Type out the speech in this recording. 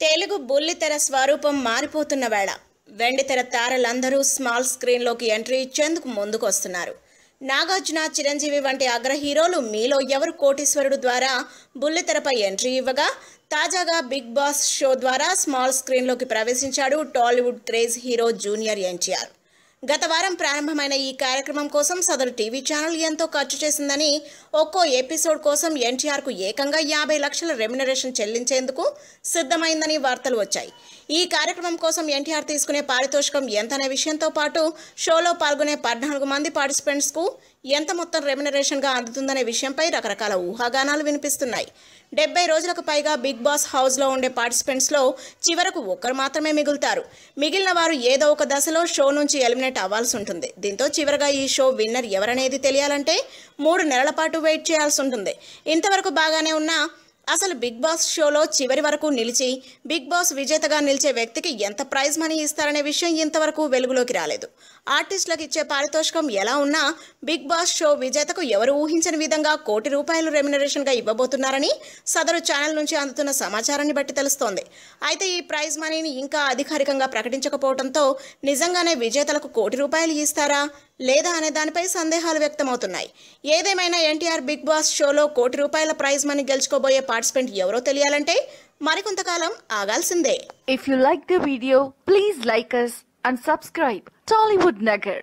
తెలుగు బుల్లితెర స్వరూపం మారిపోతున్న వేళ వెండితెర తారలందరూ స్మాల్ స్క్రీన్లోకి ఎంట్రీ ఇచ్చేందుకు ముందుకొస్తున్నారు. నాగార్జున చిరంజీవి వంటి అగ్ర హీరోలు మీలో ఎవరు కోటీశ్వరుడు ద్వారా బుల్లితెరపై ఎంట్రీ ఇవ్వగా తాజాగా బిగ్ బాస్ షో ద్వారా స్మాల్ స్క్రీన్లోకి ప్రవేశించాడు Tollywood craze hero junior NTR. గత వారం ప్రారంభమైన ఈ కార్యక్రమం కోసం సదరు టీవీ ఛానల్ ఎంతో ఖర్చు చేసిందని ఒక్కో ఎపిసోడ్ కోసం ఎన్టీఆర్కు ఏకంగా యాభై లక్షల రెమ్యునరేషన్ చెల్లించేందుకు సిద్ధమైందని వార్తలు వచ్చాయి. ఈ కార్యక్రమం కోసం ఎన్టీఆర్ తీసుకునే పారితోషికం ఎంతనే విషయంతో పాటు షోలో పాల్గొనే పద్నాలుగు మంది పార్టిసిపెంట్స్కు ఎంత మొత్తం రెమ్యునరేషన్గా అందుతుందనే విషయంపై రకరకాల ఊహాగానాలు వినిపిస్తున్నాయి. డెబ్బై రోజులకు పైగా బిగ్ బాస్ హౌస్లో ఉండే పార్టిసిపెంట్స్లో చివరకు ఒక్కరు మాత్రమే మిగులుతారు. మిగిలిన వారు ఏదో ఒక దశలో షో నుంచి ఎలిమినేట్ అవ్వాల్సి ఉంటుంది. దీంతో చివరగా ఈ షో విన్నర్ ఎవరనేది తెలియాలంటే మూడు నెలల పాటు వెయిట్ చేయాల్సి ఉంటుంది. ఇంతవరకు బాగానే ఉన్నా అసలు బిగ్ బాస్ షోలో చివరి వరకు నిలిచి బిగ్ బాస్ విజేతగా నిలిచే వ్యక్తికి ఎంత ప్రైజ్ మనీ ఇస్తారనే విషయం ఇంతవరకు వెలుగులోకి రాలేదు. ఆర్టిస్టులకు ఇచ్చే పారితోషికం ఎలా ఉన్నా బిగ్ బాస్ షో విజేతకు ఎవరు ఊహించని విధంగా కోటి రూపాయలు రెమ్యునరేషన్గా ఇవ్వబోతున్నారని సదరు ఛానల్ నుంచి అందుతున్న సమాచారాన్ని బట్టి తెలుస్తోంది. అయితే ఈ ప్రైజ్ మనీని ఇంకా అధికారికంగా ప్రకటించకపోవడంతో నిజంగానే విజేతలకు కోటి రూపాయలు ఇస్తారా? లేదా అనే దానిపై సందేహాలు వ్యక్తమవుతున్నాయి ఏదేమైనా ఎన్టీఆర్ బిగ్ బాస్ షోలో కోటి రూపాయల ప్రైజ్ మనీ గెలుచుకోబోయే పార్టిసిపెంట్ ఎవరో తెలియాలంటే మరికొంతకాలం ఆగాల్సిందే if you like the video please like us and subscribe Tollywood Nagar.